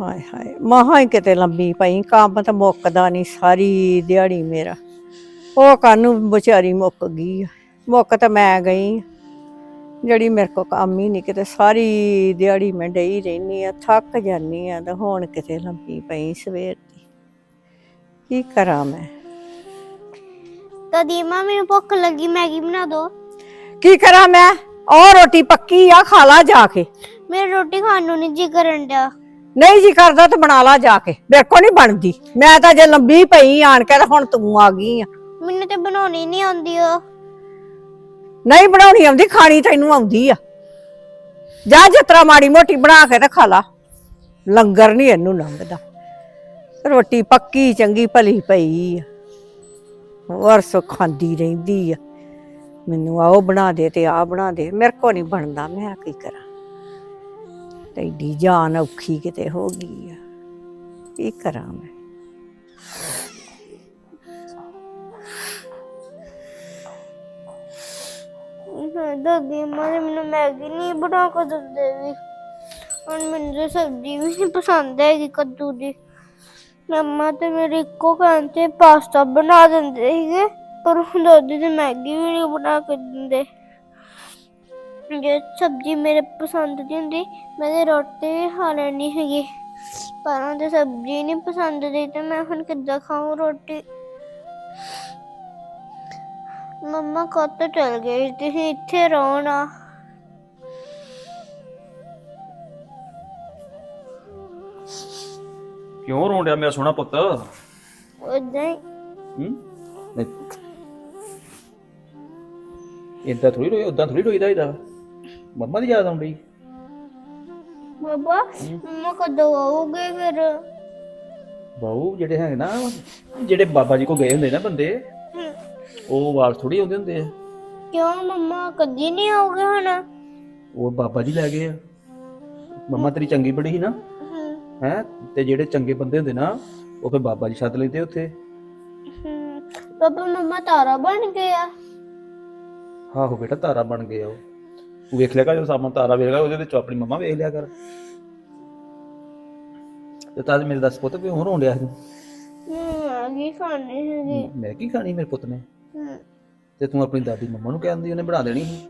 ਹਾਏ ਹਾਏ ਮਹਾ ਹੀ ਕਿਤੇ ਲੰਬੀ ਪਈ ਕੰਮ ਤਾਂ ਮੁੱਕਦਾ ਨਹੀਂ ਸਾਰੀ ਦਿਹਾੜੀ ਮੇਰਾ। ਉਹ ਕਾਨੂੰ ਵਿਚਾਰੀ ਮੁੱਕ ਗਈ। ਮੁੱਕ ਤਾਂ ਮੈਂ ਗਈ। ਜਿਹੜੀ ਮੇਰੇ ਕੋ ਕੰਮ ਹੀ ਨਹੀਂ ਕਿਤੇ ਸਾਰੀ ਦਿਹਾੜੀ ਮੈਂ ਡਈ ਰਹਿਨੀ ਆ ਥੱਕ ਜਾਨੀ ਆ ਤੇ ਹੁਣ ਕਿਤੇ ਲੰਬੀ ਪਈ ਸਵੇਰ ਦੀ। ਕੀ ਕਰਾਂ ਮੈਂ? ਤਾਂ ਦੀਮਾ ਮੈਨੂੰ ਭੁੱਖ ਲੱਗੀ ਮੈਗੀ ਬਣਾ ਦੋ। ਕੀ ਕਰਾਂ ਮੈਂ? ਉਹ ਰੋਟੀ ਪੱਕੀ ਆ ਖਾ ਲਾ ਜਾ ਕੇ। ਮੇਰੀ ਰੋਟੀ ਖਾਣ ਨੂੰ ਨਹੀਂ ਜੀ ਕਰਨ ਡਿਆ। ਨਹੀਂ ਜੀ ਕਰਦਾ ਤਾਂ ਬਣਾ ਲਾ ਜਾ ਕੇ। ਮੇਰੇ ਕੋ ਨਹੀਂ ਬਣਦੀ। ਮੈਂ ਤਾਂ ਜੇ ਲੰਬੀ ਪਈ ਆਣ ਕੇ ਤਾਂ ਹੁਣ ਤੂੰ ਆ ਗਈ ਆ। ਮੈਨੂੰ ਤੇ ਬਣਾਉਣੀ ਨਹੀਂ ਆਉਂਦੀ ਉਹ। ਨਹੀਂ ਬਣਾਉਣੀ ਆਉਂਦੀ ਖਾਣੀ ਤੈਨੂੰ ਆਉਂਦੀ ਆ। ਜਾ ਜਤਰਾ ਮਾੜੀ ਮੋਟੀ ਬਣਾ ਕੇ ਤੇ ਖਾ ਲਾ। ਲੰਗਰ ਨਹੀਂ ਇਹਨੂੰ ਲੰਘਦਾ। ਰੋਟੀ ਪੱਕੀ ਚੰਗੀ ਭਲੀ ਪਈ ਆ। ਹੋਰ ਸੋ ਖਾਂਦੀ ਰਹਿੰਦੀ ਆ। ਮੈਨੂੰ ਆਓ ਬਣਾ ਦੇ ਤੇ ਆ ਬਣਾ ਦੇ। ਮੇਰੇ ਕੋ ਨਹੀਂ ਬਣਦਾ ਮੈਂ ਕੀ ਕਰਾਂ? ਤੈਡੀ ਜਾਨ ਔਖੀ ਕਿਤੇ ਹੋ ਗਈ ਆ। ਕੀ ਕਰਾਂ ਮੈਂ? ਦਾਦੀ ਮਾਂ ਮੈਨੂੰ ਮੈਗੀ ਨਹੀਂ ਬਣਾ ਕੇ ਦਿੰਦੇ ਵੀ। ਹੁਣ ਮੈਨੂੰ ਤਾਂ ਸਬਜ਼ੀ ਵੀ ਨਹੀਂ ਪਸੰਦ ਹੈਗੀ ਕੱਦੂ ਦੀ। ਮੰਮਾ ਤੇ ਮੇਰੇ ਇੱਕੋ ਕਹਿਣ ਤੇ ਪਾਸਤਾ ਬਣਾ ਦਿੰਦੇ ਸੀਗੇ, ਪਰ ਹੁਣ ਦਾਦੀ ਤੇ ਮੈਗੀ ਵੀ ਨਹੀਂ ਬਣਾ ਕੇ ਦਿੰਦੇ। ਜੇ ਸਬਜ਼ੀ ਮੇਰੇ ਪਸੰਦ ਦੀ ਹੁੰਦੀ ਮੈਂ ਤੇ ਰੋਟੀ ਵੀ ਖਾ ਲੈਣੀ ਸੀਗੀ। ਪਰ ਹੁਣ ਤੇ ਸਬਜ਼ੀ ਨਹੀਂ ਪਸੰਦ ਦੀ ਤੇ ਮੈਂ ਹੁਣ ਕਿੱਦਾਂ ਖਾਵਾਂ ਰੋਟੀ? ਮੰਮਾ ਕਦ ਚਲ ਗਏ ਤੁਸੀਂ ਇੱਥੇ ਰਹੋ ਨਾ ਕਿਉਂ ਰੋਣ ਡਿਆ ਮੇਰਾ ਸੋਹਣਾ ਪੁੱਤ? ਉਦਾਂ ਹੀ। ਹੂੰ? ਇਦਾਂ ਥੋੜੀ ਰੋਈ ਉਦਾਂ ਥੋੜੀ ਰੋਈਦਾ ਇਹਦਾ। ਮੰਮਾ ਦੀ ਯਾਦ ਆਉਂਦੀ ਬਾਬਾ ਮੰਮਾ ਕਦੋਂ ਆਉਗੇ ਫਿਰ? ਬਾਊ ਜਿਹੜੇ ਨਾ ਜਿਹੜੇ ਬਾਬਾ ਜੀ ਕੋ ਗਏ ਹੁੰਦੇ ਨਾ ਬੰਦੇ ਉਹ ਵਾਰ ਥੋੜੀ ਆਉਂਦੇ ਹੁੰਦੇ ਆ। ਕਿਉਂ ਮੰਮਾ ਕਦੀ ਨਹੀਂ ਆਉਗੇ ਹੁਣ? ਉਹ ਬਾਬਾ ਜੀ ਲੈ ਗਏ ਆ। ਮੰਮਾ ਤੇਰੀ ਚੰਗੀ ਬੜੀ ਸੀ ਨਾ। ਹੈ। ਤੇ ਜਿਹੜੇ ਚੰਗੇ ਬੰਦੇ ਹੁੰਦੇ ਨਾ ਉਹ ਫੇ ਬਾਬਾ ਜੀ ਸੱਦ ਲੈਂਦੇ ਉੱਥੇ। ਪਾਪਾ ਮੰਮਾ ਤਾਰਾ ਬਣ ਗਏ ਆ। ਆਹੋ ਬੇਟਾ ਤਾਰਾ ਬਣ ਗਏ ਆ ਉਹ। ਤੂੰ ਵੇਖ ਲਿਆ ਕਰ ਜਦੋਂ ਸਾਹਮਣੇ ਤਾਰਾ ਵੇਖੇਗਾ ਉਹਦੇ ਵਿੱਚ ਆਪਣੀ ਮੰਮਾ ਵੇਖ ਲਿਆ ਕਰ। ਤੇ ਤਾਂ ਮੇਰੇ ਦੱਸ ਪੁੱਤ ਕਿਉਂ ਰੋਣ ਡਿਆ ਤੂੰ? ਖਾਣੀ ਹੈਗੀ ਮੈਂ ਕੀ ਖਾਣੀ ਮੇਰੇ ਪੁੱਤ ਨੇ? ਤੇ ਤੂੰ ਆਪਣੀ ਦਾਦੀ ਮੰਮਾ ਨੂੰ ਕਹਿੰਦੀ ਉਹਨੇ ਬਣਾ ਦੇਣੀ ਸੀ।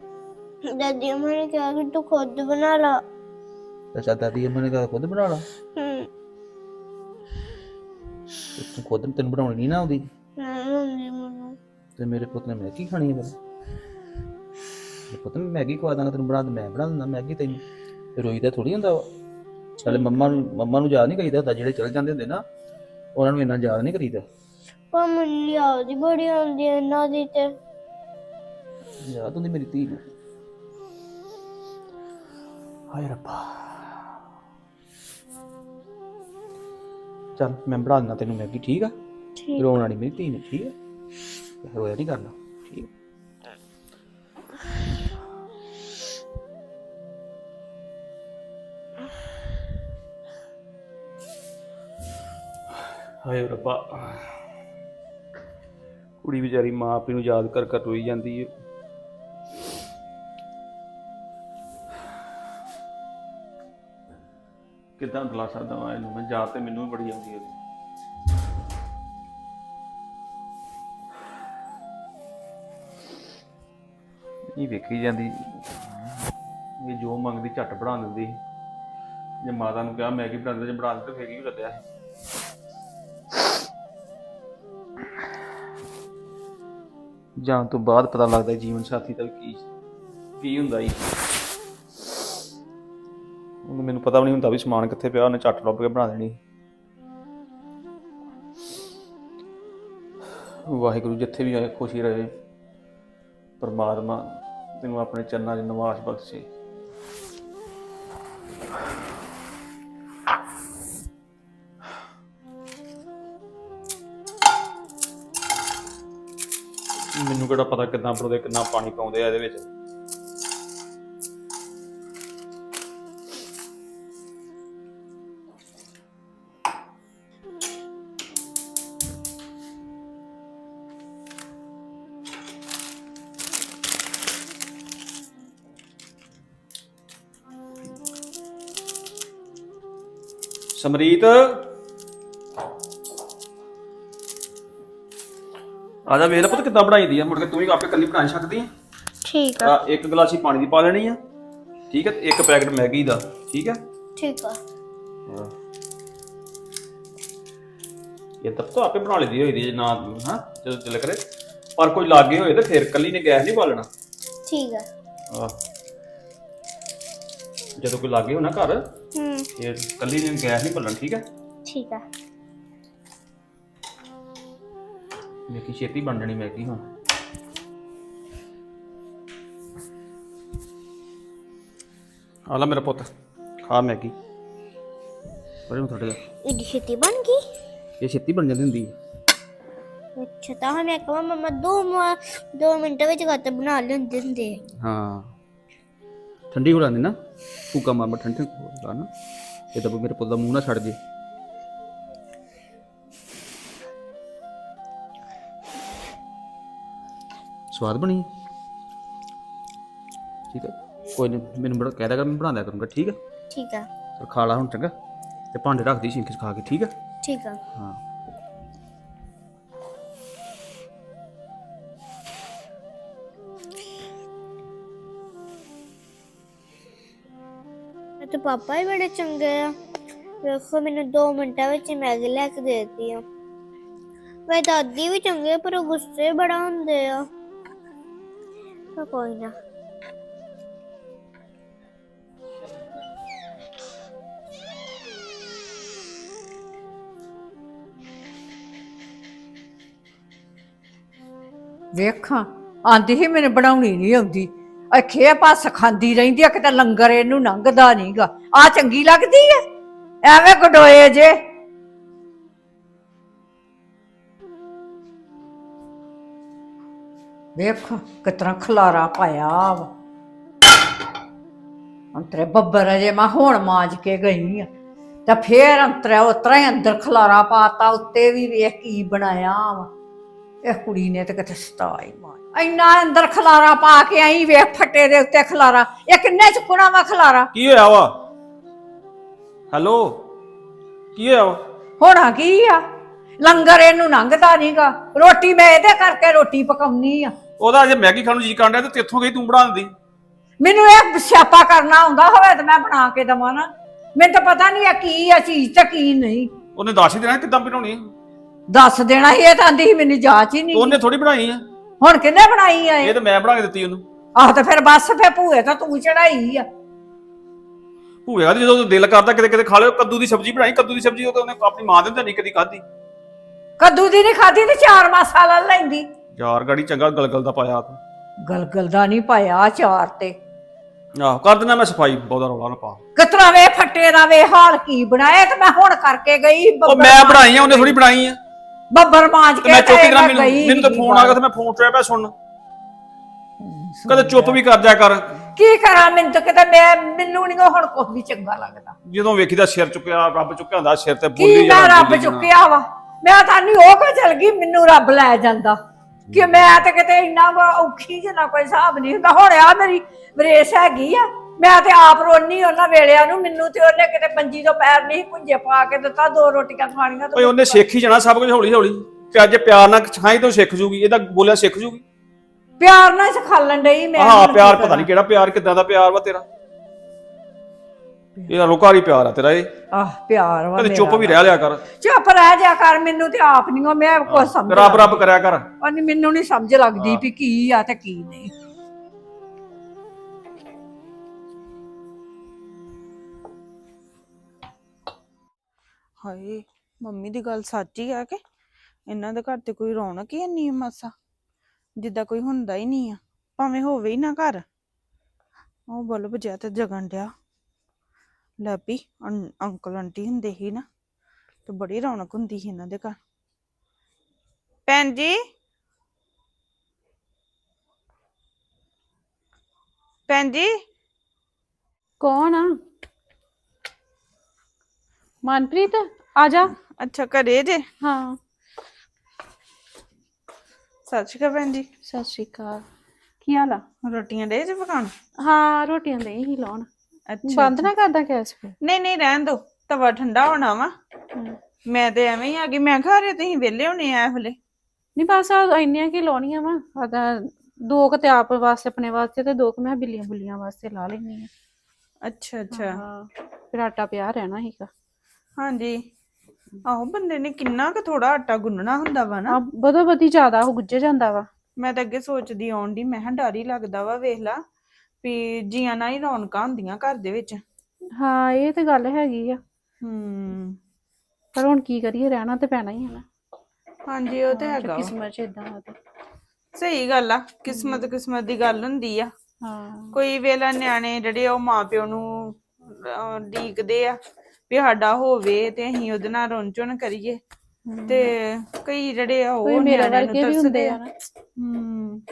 ਦਾਦੀ ਅੰਮਾ ਨੇ ਕਿਹਾ ਕਿ ਤੂੰ ਖੁਦ ਬਣਾ ਲਾ। ਤੇ ਚੱਲ ਦਾਦੀ ਅੰਮਾ ਨੇ ਕਿਹਾ ਖੁਦ ਬਣਾ ਲਾ? ਤੇ ਖੁਦ ਤੈਨੂੰ ਬਣਾਉਣੀ ਨਹੀਂ ਨਾ ਆਉਂਦੀ? ਤੇ ਮੇਰੇ ਪੁੱਤ ਨੇ ਮੈਗੀ ਖਾਣੀ ਹੈ ਫਿਰ? ਪੁੱਤ ਨੂੰ ਮੈਗੀ ਖਵਾ ਦਾਂਗਾ ਤੈਨੂੰ ਬਣਾ ਦੇ ਮੈਂ ਬਣਾ ਦਿੰਦਾ ਮੈਗੀ ਤੈਨੂੰ। ਤੇ ਰੋਈਦਾ ਥੋੜੀ ਹੁੰਦਾ ਵਾ। ਚੱਲ ਮੰਮਾ ਨੂੰ ਮੰਮਾ ਨੂੰ ਯਾਦ ਨਹੀਂ ਕਰੀਦਾ ਹੁੰਦਾ ਜਿਹੜੇ ਚਲ ਜਾਂਦੇ ਹੁੰਦੇ ਨਾ ਉਹਨਾਂ ਨੂੰ ਇੰਨਾ ਯਾਦ ਨਹੀਂ ਕਰੀਦਾ। ਪਰ ਮੈਨੂੰ ਯਾਦ ਹੀ ਬੜੀ ਆਉਂਦੀ ਹੈ ਇਹਨਾਂ ਦੀ ਤੇ। ਯਾਦ ਹੁੰਦੀ ਮੇਰੀ ਧੀ ਨੂੰ। ਹਾਏ ਰੱਬਾ। ਚੱਲ ਮੈਂ ਬਣਾ ਦਿੰਦਾ ਤੈਨੂੰ ਮੈਗੀ ਠੀਕ ਆ? ਠੀਕ। ਰੋਣ ਵਾਲੀ ਮੇਰੀ ਧੀ ਨੇ ਠੀਕ ਆ? ਰੋਇਆ ਨਹੀਂ ਕਰਨਾ। ਹਾਏ ਰੱਬਾ। ਕੁੜੀ ਵਿਚਾਰੀ ਮਾਂ ਆਪੀ ਨੂੰ ਯਾਦ ਕਰ ਕਰ ਰੋਈ ਜਾਂਦੀ ਏ। ਕਿਦਾਂ ਦਲਾਸਾ ਦਵਾਂ ਇਹਨੂੰ? ਮੈਂ ਯਾਦ ਤੇ ਮੈਨੂੰ ਵੀ ਬੜੀ ਆਉਂਦੀ ਹੈ ਇਹ ਵੇਖੀ ਜਾਂਦੀ। ਇਹ ਜੋ ਮੰਗਦੀ ਝੱਟ ਬਣਾ ਦਿੰਦੀ। ਜੇ ਮਾਤਾ ਨੂੰ ਕਿਹਾ ਮੈਗੀ ਬਣਾ ਦੇ ਜੇ ਬਣਾ ਦਿੱਤੇ, ਫੇਰ ਕੀ ਸੀ ਜਾਣ ਤੋਂ ਬਾਅਦ ਪਤਾ ਲੱਗਦਾ ਜੀਵਨ ਸਾਥੀ ਦਾ ਕੀ ਕੀ ਹੁੰਦਾ ਜੀ। ਉਹਨੂੰ ਮੈਨੂੰ ਪਤਾ ਵੀ ਨਹੀਂ ਹੁੰਦਾ ਵੀ ਸਮਾਨ ਕਿੱਥੇ ਪਿਆ, ਉਹਨੇ ਝੱਟ ਲੱਭ ਕੇ ਬਣਾ ਦੇਣੀ। ਵਾਹਿਗੁਰੂ ਜਿੱਥੇ ਵੀ ਆਏ, ਖੁਸ਼ੀ ਰਹੇ। ਪਰਮਾਤਮਾ ਤੈਨੂੰ ਆਪਣੇ ਚਰਨਾਂ 'ਚ ਨਿਵਾਸ ਬਖਸ਼ੇ। ਮੈਨੂੰ ਕਿਹੜਾ ਪਤਾ ਕਿਦਾਂ ਬਣਾਉਂਦੇ ਕਿੰਨਾ ਪਾਣੀ ਪਾਉਂਦੇ ਆ ਇਹਦੇ ਵਿੱਚ। ਸਮਰੀਤ? ਆ ਜਾ ਵੇਖ ਲੈ ਪੁੱਤ ਕਿੱਦਾਂ ਬਣਾਈ ਦੀ ਆ। ਮੁੜ ਕੇ ਤੂੰ ਵੀ ਆਪੇ ਕੱਲੀ ਬਣਾ ਨੀ ਸਕਦੀ ਆ। ਠੀਕ ਆ। ਆ ਇੱਕ ਗਲਾਸੀ ਪਾਣੀ ਦੀ ਪਾ ਲੈਣੀ ਆ। ਠੀਕ ਹੈ ਤੇ ਇੱਕ ਪੈਕਟ ਮੈਗੀ ਦਾ। ਠੀਕ ਹੈ ਠੀਕ ਆ। ਇਹ ਤਾਂ ਤੂੰ ਆਪੇ ਬਣਾ ਲਈਦੀ ਹੋਈ ਦੀ ਜੇ ਨਾ ਹਾਂ ਜਦੋਂ ਦਿਲ ਕਰੇ। ਪਰ ਕੋਈ ਲਾਗੇ ਹੋਏ ਤਾਂ ਫਿਰ ਕੱਲੀ ਨੇ ਗੈਸ ਨਹੀਂ ਬਾਲਣਾ ਠੀਕ ਆ। ਆਹ। ਜਦੋਂ ਕੋਈ ਲਾਗੇ ਹੋ ਨਾ ਘਰ ਹੂੰ। ਫਿਰ ਕੱਲੀ ਨੇ ਗੈਸ ਨਹੀਂ ਬਾਲਣਾ ਠੀਕ ਹੈ ਠੀਕ ਆ। ਮੈਗੀ ਛੇਤੀ ਬਣ ਜਾਣੀ ਮੈਗੀ ਹੁਣ। ਆ ਲੈ ਮੇਰਾ ਪੁੱਤ ਖਾ ਮੈਗੀ। ਬੜੇ ਥੋੜੇ ਜਿਹਾ ਇਹਦੀ ਛੇਤੀ ਬਣ ਗਈ? ਇਹ ਛੇਤੀ ਬਣ ਜਾਂਦੀ ਹੁੰਦੀ। ਹੈ ਅੱਛਾ ਤਾਂ ਹਮੇ ਕਹਾਂ ਮਮਾ ਦੋ ਮ- ਦੋ ਮਿੰਟ ਵਿੱਚ ਗੱਤ ਬਣਾ ਲੈਂਦੇ ਹੁੰਦੇ। ਹਾਂ। ਠੰਡੀ ਹੋ ਜਾਂਦੀ ਨਾ। ਫੂਕਾ ਮਾਰ ਮਾਰ ਠੰਡੀ ਹੋ ਨਾ। ਇਹ ਤਾਂ ਮੇਰੇ ਪੁੱਤ ਦਾ ਮੂੰਹ ਨਾ ਛੱਡ ਜੇ। ਸਵਾਦ ਬਣੀ ਠੀਕ ਹੈ। ਕੋਈ ਨਹੀਂ ਮੈਨੂੰ ਬੜਾ ਕਹਿ ਦਿਆ ਕਰ ਮੈਂ ਬਣਾ ਦਿਆ ਕਰੂੰਗਾ ਠੀਕ ਹੈ? ਠੀਕ ਆ ਚਲ ਖਾ ਲਾ ਹੁਣ ਚੰਗਾ ਤੇ ਭਾਂਡੇ ਰੱਖ ਦੀ ਸਿੰਕ 'ਚ ਖਾ ਕੇ ਠੀਕ ਹੈ? ਠੀਕ ਆ। ਹਾਂ। ਇਹ ਤੇ ਪਾਪਾ ਹੀ ਬੜੇ ਚੰਗੇ ਆ। ਵੇਖੋ ਮੈਨੂੰ 2 ਮਿੰਟਾਂ ਵਿੱਚ ਮੈਗੀ ਲੈ ਕੇ ਦੇ ਦਿੱਤੀ ਆ। ਵੇ ਦਾਦੀ ਵੀ ਚੰਗੇ ਪਰ ਉਹ ਗੁੱਸੇ ਬੜਾ ਹੁੰਦੇ ਆ। ਪਰ ਕੋਈ ਨਾ ਵੇਖਾਂ ਆਂਦੀ ਹੀ ਮੈਨੂੰ ਬਣਾਉਣੀ ਨਹੀਂ ਆਉਂਦੀ ਅਖੇ ਪਾਸ ਖਾਂਦੀ ਰਹਿੰਦੀ ਆ ਕਿਤੇ ਲੰਗਰ ਇਹਨੂੰ ਲੰਘਦਾ ਨਹੀਂਗਾ ਆ ਚੰਗੀ ਲੱਗਦੀ ਐ ਐਵੇਂ ਗਡੋਏ ਜੇ ਵੇਖ ਕਿਤਨਾ ਖਲਾਰਾ ਪਾਇਆ ਵਾ। ਅੰਤਰੇ ਬੱਬਰ ਅਜੇ ਮੈਂ ਹੁਣ ਮਾਜ ਕੇ ਗਈ ਆ। ਤਾਂ ਫੇਰ ਅੰਤਰੇ ਉਤਰਾ ਹੀ ਅੰਦਰ ਖਲਾਰਾ ਪਾਤਾ ਉੱਤੇ ਵੀ ਵੇਖ ਕੀ ਬਣਾਇਆ ਵਾ। ਇਹ ਕੁੜੀ ਨੇ ਤੇ ਕਿਤੇ ਸਤਾਈ ਮਾਰ ਇੰਨਾ ਅੰਦਰ ਖਲਾਰਾ ਪਾ ਕੇ ਆਈ ਵੇਖ ਫੱਟੇ ਦੇ ਉੱਤੇ ਖਲਾਰਾ। ਇਹ ਕਿੰਨੇ ਚੁੱਕਣਾ ਵਾ ਖਲਾਰਾ? ਕੀ ਹੋਇਆ ਵਾ? ਹੈਲੋ ਕੀ ਹੋਇਆ ਵਾ? ਹੋਣਾ ਕੀ ਆ? ਲੰਗਰ ਇਹਨੂੰ ਲੰਘਦਾ ਨਹੀਂਗਾ ਰੋਟੀ ਮੈਂ ਇਹਦੇ ਕਰਕੇ ਰੋਟੀ ਪਕਾਉਣੀ ਆ। ਉਹਦਾ ਅਜੇ ਮੈਗੀ ਖਾਣ ਨੂੰ ਜੀ ਕਾਂਡਿਆ ਤੇ ਤੇਥੋਂ ਗਈ ਤੂੰ ਬਣਾ ਦਿੰਦੀ। ਮੈਨੂੰ ਇਹ ਸਿਆਪਾ ਕਰਨਾ ਆਉਂਦਾ ਹੋਵੇ ਤਾਂ ਮੈਂ ਬਣਾ ਕੇ ਦਵਾਂ ਨਾ। ਮੈਨੂੰ ਤਾਂ ਪਤਾ ਨਹੀਂ ਆ ਕੀ ਆ ਚੀਜ਼ ਤੇ ਕੀ ਨਹੀਂ। ਉਹਨੇ ਦੱਸ ਹੀ ਦੇਣਾ ਕਿੱਦਾਂ ਬਣਾਉਣੀ ਆ। ਦੱਸ ਦੇਣਾ ਸੀ ਇਹ ਤਾਂ ਆਂਦੀ ਸੀ ਮੈਨੂੰ ਜਾਚ ਹੀ ਨਹੀਂ। ਉਹਨੇ ਥੋੜੀ ਬਣਾਈ ਆ। ਹੁਣ ਕਿੰਨੇ ਬਣਾਈ ਆ ਇਹ? ਇਹ ਤਾਂ ਮੈਂ ਬਣਾ ਕੇ ਦਿੱਤੀ ਉਹਨੂੰ। ਆਹ ਤਾਂ ਫਿਰ ਬਸ ਫੇ ਭੂਏ ਤਾਂ ਤੂੰ ਚੜਾਈ ਆ। ਭੂਆ ਦੀ ਜਦੋਂ ਦਿਲ ਕਰਦਾ ਕਿਤੇ ਕਿਤੇ ਖਾ ਲਿਓ ਕੱਦੂ ਦੀ ਸਬਜ਼ੀ ਬਣਾਈ ਕੱਦੂ ਦੀ ਸਬਜ਼ੀ ਉਹ ਤਾਂ ਉਹਨੇ ਆਪਣੀ ਮਾਂ ਦੇ ਤਾਂ ਨਹੀਂ ਕਦੀ ਖਾਧੀ। ਕੱਦੂ ਦੀ ਨਹੀਂ ਖਾਦੀ ਤੇ ਚਾਰ ਮਾਸਾ ਲੈ ਲੈਂਦੀ। ਯਾਰ ਗਾੜੀ ਚੰਗਾ ਗਲਗਲ ਦਾ ਪਾਇਆ ਤੂੰ। ਗਲਗਲ ਦਾ ਨਹੀਂ ਪਾਇਆ ਚਾਰ ਤੇ। ਆਹ ਕਰ ਦਿੰਦਾ ਮੈਂ ਸਫ਼ਾਈ ਬਹੁਤਾ ਰੌਲਾ ਨਾ ਪਾ। ਕਿਤਰਾ ਵੇ ਫੱਟੇ ਦਾ ਵੇ ਹਾਲ ਕੀ ਬਣਾਇਆ ਤੇ ਮੈਂ ਹੁਣ ਕਰਕੇ ਗਈ। ਉਹ ਬੱਬਰ ਮੈਂ ਬਣਾਈ ਆ ਉਹਨੇ ਥੋੜੀ ਬਣਾਈ ਆ। ਬੱਬਰ ਮਾਂਜ ਤੇ ਕੇ ਮੈਂ ਤੇ ਕਰਾਂ ਮੈਨੂੰ ਮੈਨੂੰ ਤਾਂ ਫੋਨ ਆ ਗਿਆ ਤੇ ਮੈਂ ਫੋਨ ਚੁੱਕਿਆ ਪਿਆ ਸੁਣ। ਕਦੇ ਚੁੱਪ ਵੀ ਕਰ ਜਾ ਕਰ। ਕੀ ਕਰਾਂ ਮੈਨੂੰ ਤਾਂ ਕਿਤੇ ਮੈਂ ਮੈਨੂੰ ਨਹੀਂ ਹੁਣ ਕੁਝ ਵੀ ਚੰਗਾ ਲੱਗਦਾ। ਜਦੋਂ ਵੇਖੀਦਾ ਸਿਰ ਚੁੱਕਿਆ ਰੱਬ ਚੁੱਕਿਆ ਹੁੰਦਾ ਸਿਰ ਤੇ ਕੀ ਬੋਲੀ ਮੈਂ ਜਾਣਾ, ਰੱਬ। ਚੁੱਕਿਆ ਵਾ? ਮੈਂ ਤਾਂ ਨਹੀਂ ਉਹ ਕੋ ਚਲ ਗਈ ਮੈਨੂੰ ਰੱਬ ਲੈ ਜਾਂਦਾ। ਕਿ ਮੈਂ ਤਾਂ ਕਿਤੇ ਇੰਨਾ ਵਾ ਔਖੀ ਜਿਹਾ ਕੋਈ ਹਿਸਾਬ ਨਹੀਂ ਹੁੰਦਾ। ਹੁਣ ਆ ਮੇਰੀ ਬਰੇਸ ਹੈਗੀ ਆ। ਮੈਂ ਤੇ ਆਪ ਰੋਣੀ ਉਹਨਾਂ ਵੇਲਿਆਂ ਨੂੰ। ਮੈਨੂੰ ਤੇ ਉਹਨੇ ਕਿਤੇ ਪੰਜੀ ਤੋਂ ਪੈਰ ਨਹੀਂ ਪੁੰਜੇ ਪਾ ਕੇ ਦਿੱਤਾ ਦੋ ਰੋਟੀਆਂ ਖਾਣੀਆਂ ਓਏ ਉਹਨੇ ਸਿੱਖ ਹੀ ਜਾਣਾ ਸਭ ਕੁਝ ਹੌਲੀ ਹੌਲੀ। ਤੇ ਅੱਜ ਪਿਆਰ ਨਾਲ ਸਿਖਾਈ ਤਾਂ ਸਿੱਖ ਜੂਗੀ। ਇਹਦਾ ਬੋਲਿਆ ਸਿੱਖ ਜੂਗੀ। ਪਿਆਰ ਨਾਲ ਸਿਖਾਲਣ ਡਈ ਮੈਂ ਹਾਂ ਪਿਆਰ ਪਤਾ ਨਹੀਂ ਕਿਹੜਾ ਪਿਆਰ ਕਿੱਦਾਂ ਦਾ ਪਿਆਰ ਵਾ ਤੇਰਾ। ਇਹ ਅਲੋਕਾਰੀ ਪਿਆਰ ਆ ਤੇਰਾ ਇਹ। ਆਹ ਪਿਆਰ ਵਾ ਕਦੇ ਮੇਰਾ। ਚੁੱਪ ਵੀ ਰਹਿ ਲਿਆ ਕਰ। ਚੁੱਪ ਰਹਿ ਜਾ ਕਰ ਮੈਨੂੰ ਤੇ ਆਪ ਨਹੀਂ ਮੈਂ ਕੁਝ ਸਮਝ ਰੱਬ ਰੱਬ ਕਰਿਆ ਕਰ। ਉਹ ਨੀ ਮੈਨੂੰ ਨਹੀਂ ਸਮਝ ਲੱਗਦੀ ਵੀ ਕੀ ਆ ਤੇ ਕੀ ਨਹੀਂ। ਹਾਏ ਮੰਮੀ ਦੀ ਗੱਲ ਸੱਚ ਹੀ ਆ ਕਿ ਇਹਨਾਂ ਦੇ ਘਰ ਤੇ ਕੋਈ ਰੌਣਕ ਹੀ ਨਹੀਂ ਮਾਸਾ ਜਿੱਦਾਂ ਕੋਈ ਹੁੰਦਾ ਹੀ ਨਹੀਂ ਆ ਭਾਵੇਂ ਹੋਵੇ ਹੀ ਨਾ ਘਰ। ਉਹ ਬਲਬ ਜਿਹਾ ਤੇ ਜਗਣ ਡਿਆ। ਲੈ ਵੀ ਅੰ- ਅੰਕਲ ਆਂਟੀ ਹੁੰਦੇ ਸੀ ਨਾ ਤੇ ਬੜੀ ਰੌਣਕ ਹੁੰਦੀ ਸੀ ਇਹਨਾਂ ਦੇ ਘਰ। ਭੈਣ ਜੀ? ਭੈਣ ਜੀ? ਕੌਣ ਆ? ਮਨਪ੍ਰੀਤ ਆ ਜਾ। ਅੱਛਾ ਘਰੇ ਜੇ? ਹਾਂ। ਸਤਿ ਸ਼੍ਰੀ ਅਕਾਲ ਭੈਣ ਜੀ। ਸਤਿ ਸ਼੍ਰੀ ਅਕਾਲ। ਕੀ ਹਾਲ ਆ? ਰੋਟੀਆਂ ਦੇ ਜੇ ਪਕਾਉਣ? ਹਾਂ ਰੋਟੀਆਂ ਦੇ ਹੀ ਲਾਉਣ। ਬੰਦ ਨਾ ਕਰਦਾ ਗੈਸ ਫਿਰ? ਨਹੀਂ ਨਹੀਂ ਰਹਿਣ ਦੋ। ਤਵਾ ਠੰਡਾ ਹੋਣਾ ਵਾ। ਮੈਂ ਤੇ ਐਵੇਂ ਹੀ ਆ ਗਈ। ਮੈਂ ਕਿਹਾ ਰੇ ਤੁਸੀਂ ਵਿਹਲੇ ਹੋਣੇ ਆ ਇਹ ਵੇਲੇ। ਨਹੀਂ ਬਸ ਆ ਇੰਨੀਆਂ ਕੀ ਲਾਉਣੀਆਂ ਵਾ। ਆ ਤਾਂ ਦੋ ਕੁ ਤੇ ਆਪ ਵਾਸਤੇ ਆਪਣੇ ਵਾਸਤੇ ਤੇ ਦੋ ਕੁ ਮੈਂ ਬਿੱਲੀਆਂ ਬੁੱਲੀਆਂ ਵਾਸਤੇ ਲਾ ਲੈਣੀ ਆ। ਅੱਛਾ ਅੱਛਾ। ਹਾਂ ਫਿਰ ਆਟਾ ਪਿਆ ਰਹਿਣਾ ਸੀਗਾ। ਹਾਂਜੀ। ਆਹੋ ਬੰਦੇ ਨੇ ਕਿੰਨਾ ਕੁ ਥੋੜਾ ਆਟਾ ਗੁੰਨਣਾ ਹੁੰਦਾ ਵਾ ਨਾ। ਆ ਬਦੋ ਬਦੀ ਜ਼ਿਆਦਾ ਉਹ ਗੁੱਜੇ ਜਾਂਦਾ ਵਾ। ਮੈਂ ਤਾਂ ਅੱਗੇ ਸੋਚਦੀ ਆਉਣ ਦੀ ਮੈਂ ਕਿਹਾ ਡਰ ਹੀ ਲੱਗਦਾ ਵਾ ਵੇਖ ਲਾ। ਵੀ ਜੀਆਂ ਨਾਲ ਹੀ ਰੌਣਕਾਂ ਹੁੰਦੀਆਂ ਘਰ ਦੇ ਵਿੱਚ। ਹਾਂ ਇਹ ਤੇ ਗੱਲ ਹੈਗੀ ਆ। ਹੂੰ। ਪਰ ਹੁਣ ਕੀ ਕਰੀਏ ਰਹਿਣਾ ਤੇ ਪੈਣਾ ਹੀ ਹੈ ਨਾ। ਹਾਂਜੀ ਉਹ ਤੇ ਹੈਗਾ ਵਾ। ਕਿਸਮਤ ਚ ਇਦਾਂ ਆ ਤੇ। ਸਹੀ ਗੱਲ ਆ ਕਿਸਮਤ ਕਿਸਮਤ ਦੀ ਗੱਲ ਹੁੰਦੀ ਆ। ਹਾਂ। ਕੋਈ ਵੇਲਾ ਨਿਆਣੇ ਜਿਹੜੇ ਉਹ ਮਾਪਿਓ ਨੂੰ ਅਹ, ਡੀਕਦੇ ਆ ਵੀ ਸਾਡਾ ਹੋਵੇ ਤੇ ਅਸੀਂ ਉਹਦੇ ਨਾਲ ਰੁੰਝਣ ਕਰੀਏ। ਤੇ ਕਈ ਜਿਹੜੇ ਆ ਕੋਈ ਉਹ ਮੇਰੇ ਨਿਆਣਿਆਂ ਵਰਗੇ ਨੂੰ ਵੀ ਹੁੰਦੇ ਤਰਸਦੇ ਆ। ਆ ਨਾ। ਹੂੰ।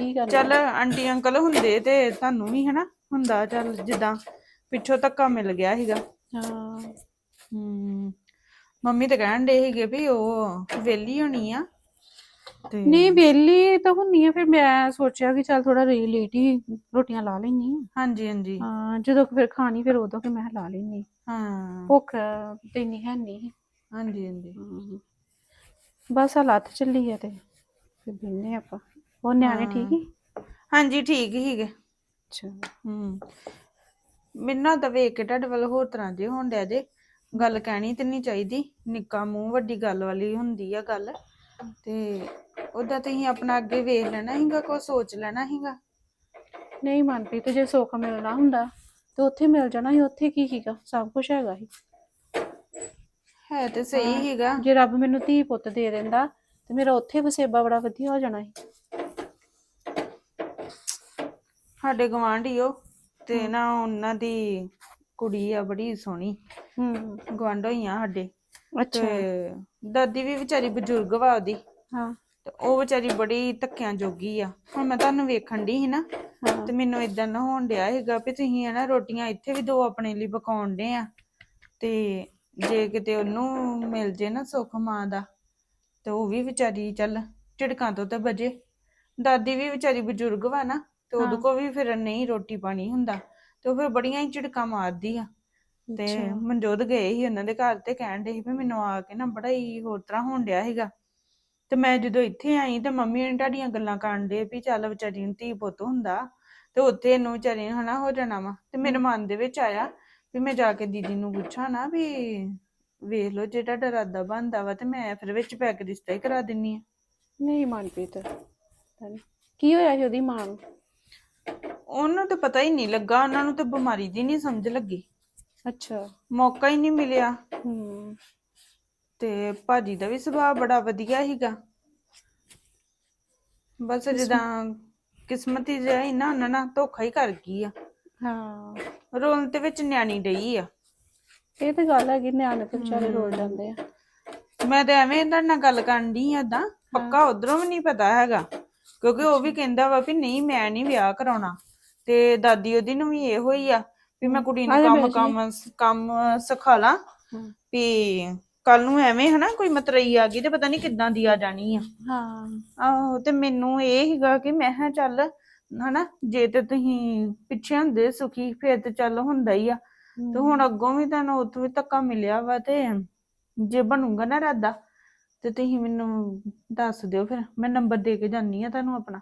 ਕੀ ਕਰ ਚੱਲ ਆਂਟੀ ਅੰਕਲ ਹੁੰਦੇ ਤੇ ਤੁਹਾਨੂੰ ਵੀ ਹਨਾ ਹੁੰਦਾ ਚੱਲ ਜਿੱਦਾਂ ਪਿੱਛੋਂ ਧੱਕਾ ਮਿਲ ਗਿਆ ਸੀਗਾ। ਹਾਂ। ਹੂੰ ਮੰਮੀ ਤਾਂ ਕਹਿਣ ਦੇ ਸੀਗੇ ਵੀ ਉਹ ਵਿਹਲੀ ਹੋਣੀ ਆ ਤੇ ਨਹੀਂ ਵਿਹਲੀ ਤਾਂ ਹੁੰਨੀ ਆ ਫਿਰ ਮੈਂ ਸੋਚਿਆ ਕਿ ਚੱਲ ਥੋੜਾ ਲੇਟ ਹੀ ਰੋਟੀਆਂ ਲਾ ਲੈਣੀ ਆ। ਹਾਂਜੀ ਹਾਂਜੀ। ਹਾਂ ਜਦੋਂ ਫਿਰ ਖਾਣੀ ਫਿਰ ਉਦੋਂ ਕਿ ਮੈਂ ਲਾ ਲੈਣੀ ਹਾਂ। ਭੁੱਖ ਤੇ ਨਹੀਂ ਹੈ ਨਹੀਂ ਹਾਂਜੀ ਹਾਂਜੀ। ਬਸ ਆ ਲੱਤ ਚੱਲੀ ਆ ਤੇ ਫਿਰ ਬਿੰਨੇ ਆਪਾਂ। ਉਹ ਨਿਆਣੇ ਠੀਕ ਹੀ? ਹਾਂਜੀ ਠੀਕ ਹੀਗੇ ਅੱਛਾ ਹੂੰ। ਮੈਨਾਂ ਤਾਂ ਵੇਖ ਕੇ ਤੁਹਾਡੇ ਵੱਲ ਹੋਰ ਤਰ੍ਹਾਂ ਜੇ ਹੋਣ ਡਿਆ ਜੇ। ਗੱਲ ਕਹਿਣੀ ਤੇ ਨਹੀਂ ਚਾਹੀਦੀ। ਨਿੱਕਾ ਮੂੰਹ ਵੱਡੀ ਗੱਲ ਵਾਲੀ ਹੁੰਦੀ ਆ ਗੱਲ। ਤੇ ਉਹਦਾ ਤੁਸੀਂ ਆਪਣਾ ਅੱਗੇ ਵੇਖ ਲੈਣਾ ਸੀਗਾ ਕੋਈ ਸੋਚ ਲੈਣਾ ਸੀਗਾ। ਨਹੀਂ ਮਨਪ੍ਰੀਤ ਜੇ ਸੁੱਖ ਮਿਲਣਾ ਹੁੰਦਾ ਤੇ ਉੱਥੇ ਮਿਲ ਜਾਣਾ ਸੀ। ਉੱਥੇ ਕੀ ਸੀਗਾ? ਸਭ ਕੁਝ ਹੈਗਾ ਸੀ। ਹੈ ਤੇ ਸਹੀ ਹੀਗਾ ਜੇ ਰੱਬ ਮੈਨੂੰ ਧੀ ਪੁੱਤ ਦੇ ਦਿੰਦਾ ਤੇ ਮੇਰਾ ਉੱਥੇ ਵਸੇਬਾ ਬੜਾ ਵਧੀਆ ਹੋ ਜਾਣਾ ਸੀ। ਸਾਡੇ ਗਵਾਂਢੀ ਉਹ ਤੇ ਨਾ ਉਹਨਾਂ ਦੀ ਕੁੜੀ ਆ ਬੜੀ ਸੋਹਣੀ। ਹੂੰ। ਗਵਾਂਢੋ ਹੀ ਆ ਸਾਡੇ। ਅੱਛਾ। ਤੇ ਦਾਦੀ ਵੀ ਵਿਚਾਰੀ ਬਜ਼ੁਰਗ ਵਾ ਉਹਦੀ। ਹਾਂ। ਤੇ ਉਹ ਵਿਚਾਰੀ ਬੜੀ ਧੱਕਿਆਂ ਜੋਗੀ ਆ। ਹੁਣ ਮੈਂ ਤੁਹਾਨੂੰ ਵੇਖਣ ਦੀ ਸੀ ਨਾ ਹਾਂ। ਤੇ ਮੈਨੂੰ ਇਦਾਂ ਨਾ ਹੋਣ ਡਿਆ ਹੈਗਾ ਵੀ ਤੁਸੀਂ ਹਨਾ ਰੋਟੀਆਂ ਇੱਥੇ ਵੀ ਦੋ ਆਪਣੇ ਲਈ ਪਕਾਉਣ ਦੇ ਆ। ਤੇ ਜੇ ਕਿਤੇ ਉਹਨੂੰ ਮਿਲ ਜੇ ਨਾ ਸੁੱਖ ਮਾਂ ਦਾ ਤੇ ਉਹ ਵੀ ਵਿਚਾਰੀ ਚੱਲ ਝਿੜਕਾਂ ਤੋਂ ਤਾਂ ਬਜੇ ਦਾਦੀ ਵੀ ਵਿਚਾਰੀ ਬਜ਼ੁਰਗ ਵਾ ਨਾ ਤੇ ਉਹਦੇ ਹਾਂ। ਕੋ ਵੀ ਫਿਰ ਨਹੀਂ ਰੋਟੀ ਪਾਣੀ ਹੁੰਦਾ ਤੇ ਉਹ ਫਿਰ ਬੜੀਆਂ ਹੀ ਝਿੜਕਾਂ ਮਾਰਦੀ ਆ ਤੇ। ਮਨਜੋਤ ਗਏ ਸੀ ਉਹਨਾਂ ਦੇ ਘਰ ਤੇ ਕਹਿਣ ਦੇ ਸੀ ਵੀ ਮੈਨੂੰ ਆ ਕੇ ਨਾ ਬੜਾ ਹੀ ਹੋਰ ਤਰ੍ਹਾਂ ਹੋਣ ਡਿਆ ਸੀਗਾ ਤੇ ਮੈਂ ਜਦੋਂ ਇੱਥੇ ਆਈ ਤੇ ਮੰਮੀ ਨੇ ਤੁਹਾਡੀਆਂ ਗੱਲਾਂ ਕਰਨ ਦੇ ਵੀ ਚੱਲ ਵਿਚਾਰੀ ਨੂੰ ਧੀ ਪੁੱਤ ਹੁੰਦਾ ਤੇ ਉੱਥੇ ਇਹਨੂੰ ਵਿਚਾਰੀ ਨੂੰ ਹਨਾ ਹੋ ਜਾਣਾ ਵਾ ਤੇ ਮੇਰੇ ਮਨ ਦੇ ਵਿੱਚ ਆਇਆ ਵੀ ਮੈਂ ਜਾ ਕੇ ਦੀਦੀ ਨੂੰ ਪੁੱਛਾਂ ਨਾ ਵੀ ਵੇਖ ਲਓ ਜੇ ਤੁਹਾਡਾ ਇਰਾਦਾ ਬਣਦਾ ਵਾ ਤੇ ਮੈਂ ਫਿਰ ਵਿੱਚ ਪੈ ਕੇ ਰਿਸ਼ਤਾ ਹੀ ਕਰਾ ਦਿੰਨੀ ਆ ਨਹੀਂ ਮਨਪ੍ਰੀਤ। ਕੀ ਹੋਇਆ ਸੀ ਉਹਦੀ ਮਾਂ ਨੂੰ ਉਹਨੂੰ ਤਾਂ ਪਤਾ ਹੀ ਨਹੀਂ ਲੱਗਾ ਉਹਨਾਂ ਨੂੰ ਤਾਂ ਬਿਮਾਰੀ ਦੀ ਨਹੀਂ ਸਮਝ ਲੱਗੀ। ਅੱਛਾ। ਮੌਕਾ ਹੀ ਨਹੀਂ ਮਿਲਿਆ। ਹੂੰ। ਤੇ ਭਾਜੀ ਦਾ ਵੀ ਸੁਭਾਅ ਬੜਾ ਵਧੀਆ ਸੀਗਾ। ਬਸ ਜਿੱਦਾਂ ਕਿਸਮਤੀ ਜਿਹਾ ਹੀ ਨਾ ਉਹਨਾਂ ਨਾਲ ਧੋਖਾ ਹੀ ਕਰ ਗਈ ਆ। ਹਾਂ। ਰੋਣ ਤੇ ਵਿੱਚ ਨਿਆਣੀ ਡਈ ਆ। ਇਹ ਤਾਂ ਗੱਲ ਹੈਗੀ ਨਿਆਣੇ ਤੇ ਵਿਚਾਰੇ ਰੋਲ ਜਾਂਦੇ ਆ। ਮੈਂ ਤਾਂ ਐਵੇਂ ਤੁਹਾਡੇ ਨਾਲ ਗੱਲ ਕਰਨ ਦੀ ਆ ਪੱਕਾ ਉਧਰੋਂ ਵੀ ਨਹੀਂ ਪਤਾ ਹੈਗਾ। ਕਿਉਂਕਿ ਉਹ ਵੀ ਕਹਿੰਦਾ ਵਾ ਵੀ ਨਹੀਂ ਮੈਂ ਨਹੀਂ ਵਿਆਹ ਕਰਾਉਣਾ। ਤੇ ਦਾਦੀ ਉਹਦੀ ਨੂੰ ਵੀ ਇਹੋ ਹੀ ਆ ਵੀ ਮੈਂ ਕੁੜੀ ਨੂੰ ਕੰਮ ਕੰਮ ਕੰਮ ਸਿਖਾ ਲਾਂ। ਵੀ ਕੱਲ ਨੂੰ ਐਵੇਂ ਹਨਾ ਕੋਈ ਮਤਰਈ ਆ ਗਈ ਤੇ ਪਤਾ ਨਹੀਂ ਕਿੱਦਾਂ ਦੀ ਆ ਜਾਣੀ ਆ। ਹਾਂ। ਆਹੋ ਤੇ ਮੈਨੂੰ ਇਹ ਹੀਗਾ ਕਿ ਮੈਂ ਕਿਹਾ ਚੱਲ ਹਨਾ ਜੇ ਤੇ ਤੁਸੀਂ ਪਿੱਛੇ ਹੁੰਦੇ ਸੁਖੀ ਫੇਰ ਤੇ ਚੱਲ ਹੁੰਦਾ ਹੀ ਆ। ਤੇ ਹੁਣ ਅੱਗੋਂ ਵੀ ਤੁਹਾਨੂੰ ਉੱਥੋਂ ਵੀ ਧੱਕਾ ਮਿਲਿਆ ਵਾ ਤੇ ਜੇ ਬਣੂਗਾ ਨਾ ਇਰਾਦਾ ਤੇ ਤੁਸੀਂ ਮੈਨੂੰ ਦੱਸ ਦਿਓ ਫਿਰ। ਮੈਂ ਨੰਬਰ ਦੇ ਕੇ ਜਾਨੀ ਆ ਤੁਹਾਨੂੰ ਆਪਣਾ।